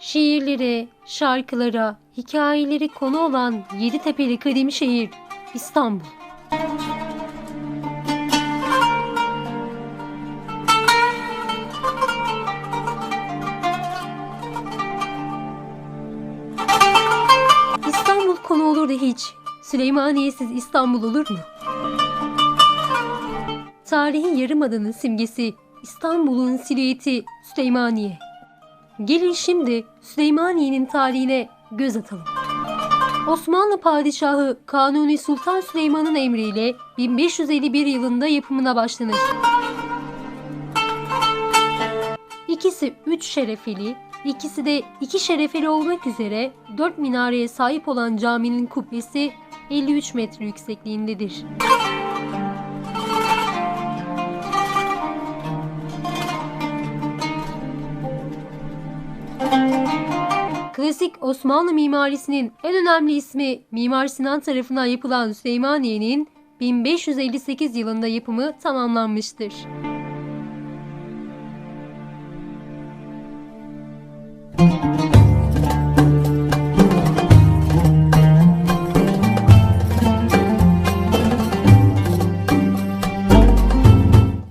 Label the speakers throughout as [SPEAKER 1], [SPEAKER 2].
[SPEAKER 1] Şiirlere, şarkılara, hikayeleri konu olan Yeditepe'li kadimi şehir İstanbul. İstanbul konu olur da hiç. Süleymaniye'siz İstanbul olur mu? Tarihin yarımadanın simgesi İstanbul'un silüeti Süleymaniye. Gelin şimdi Süleymaniye'nin tarihine göz atalım. Osmanlı Padişahı Kanuni Sultan Süleyman'ın emriyle 1551 yılında yapımına başlanır. İkisi 3 şerefeli, ikisi de 2 şerefeli olmak üzere 4 minareye sahip olan caminin kubbesi 53 metre yüksekliğindedir. Klasik Osmanlı mimarisinin en önemli ismi Mimar Sinan tarafından yapılan Süleymaniye'nin 1558 yılında yapımı tamamlanmıştır.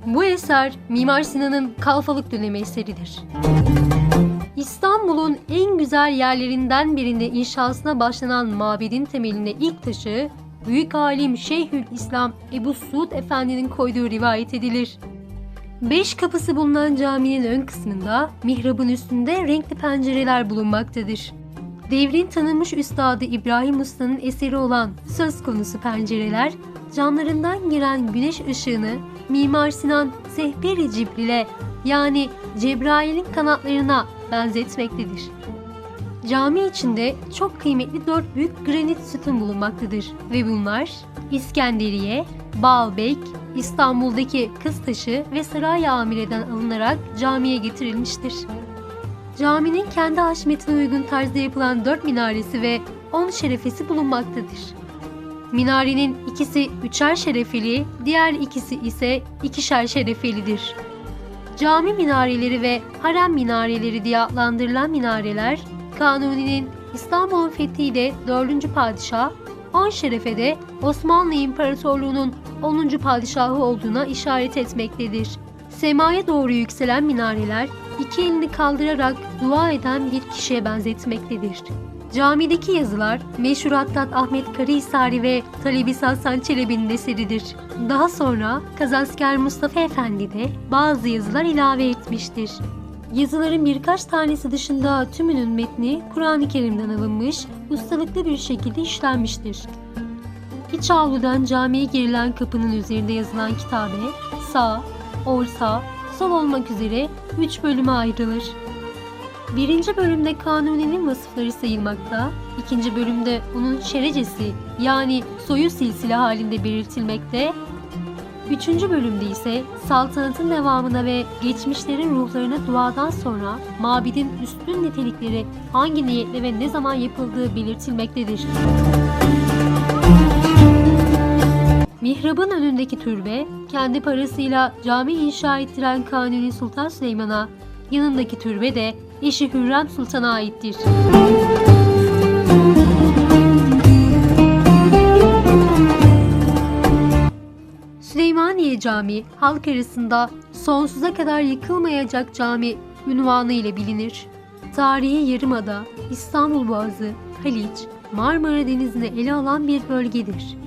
[SPEAKER 1] Bu eser Mimar Sinan'ın kalfalık dönemi eseridir. İstanbul'un en güzel yerlerinden birinde inşasına başlanan mabedin temeline ilk taşı Büyük Alim Şeyhül İslam Ebu Suud Efendi'nin koyduğu rivayet edilir. Beş kapısı bulunan caminin ön kısmında mihrabın üstünde renkli pencereler bulunmaktadır. Devrin tanınmış üstadı İbrahim Usta'nın eseri olan söz konusu pencereler, camlarından giren güneş ışığını Mimar Sinan Sehperi Cibril'e yani Cebrail'in kanatlarına benzetmektedir. Cami içinde çok kıymetli dört büyük granit sütun bulunmaktadır ve bunlar İskenderiye, Baalbek, İstanbul'daki Kıztaşı ve Saray Amire'den alınarak camiye getirilmiştir. Caminin kendi haşmetine uygun tarzda yapılan dört minaresi ve on şerefesi bulunmaktadır. Minarenin ikisi üçer şerefeli, diğer ikisi ise ikişer şerefelidir. Cami minareleri ve harem minareleri diye adlandırılan minareler, Kanuni'nin İstanbul'un fethiyle 4. padişah, on şerefe de Osmanlı İmparatorluğu'nun 10. padişahı olduğuna işaret etmektedir. Semaya doğru yükselen minareler, iki elini kaldırarak dua eden bir kişiye benzetmektedir. Camideki yazılar meşhur Hattat Ahmet Karahisari ve Talebi Hasan Çelebi'nin eseridir. Daha sonra Kazasker Mustafa Efendi de bazı yazılar ilave etmiştir. Yazıların birkaç tanesi dışında tümünün metni Kur'an-ı Kerim'den alınmış, ustalıklı bir şekilde işlenmiştir. İç avludan camiye girilen kapının üzerinde yazılan kitabe sağ, orta, sol olmak üzere üç bölüme ayrılır. Birinci bölümde Kanuni'nin vasıfları sayılmakta, ikinci bölümde onun şerecesi yani soyu silsile halinde belirtilmekte, üçüncü bölümde ise saltanatın devamına ve geçmişlerin ruhlarına duadan sonra mabedin üstün nitelikleri hangi niyetle ve ne zaman yapıldığı belirtilmektedir. Mihrabın önündeki türbe, kendi parasıyla cami inşa ettiren Kanuni Sultan Süleyman'a, yanındaki türbe de eşi Hürrem Sultan'a aittir. Süleymaniye Camii halk arasında sonsuza kadar yıkılmayacak cami ünvanı ile bilinir. Tarihi Yarımada, İstanbul Boğazı, Haliç, Marmara Denizi'ni ele alan bir bölgedir.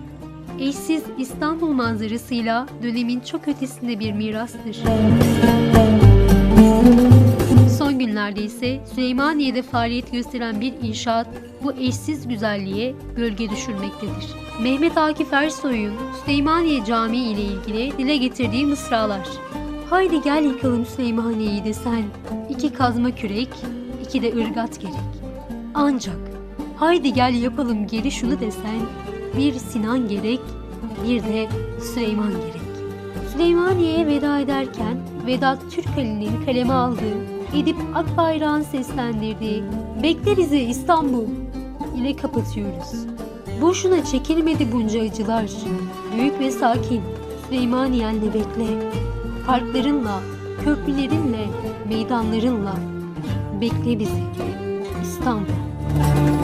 [SPEAKER 1] Eşsiz İstanbul manzarasıyla dönemin çok ötesinde bir mirastır. Günlerde ise Süleymaniye'de faaliyet gösteren bir inşaat bu eşsiz güzelliğe gölge düşürmektedir. Mehmet Akif Ersoy'un Süleymaniye Camii ile ilgili dile getirdiği mısralar. Haydi gel yıkalım Süleymaniye'yi desen, iki kazma kürek, iki de ırgat gerek. Ancak haydi gel yapalım geri şunu desen, bir Sinan gerek, bir de Süleyman gerek. Süleymaniye'ye veda ederken Vedat Türkali'nin kaleme aldığı, Edip Akbayrak'ın seslendirdiği Bekle bizi İstanbul ile kapatıyoruz. Boşuna çekilmedi bunca acılar. Büyük ve sakin Süleymaniyen'le bekle. Parklarınla, köprülerinle, meydanlarınla bekle bizi. İstanbul.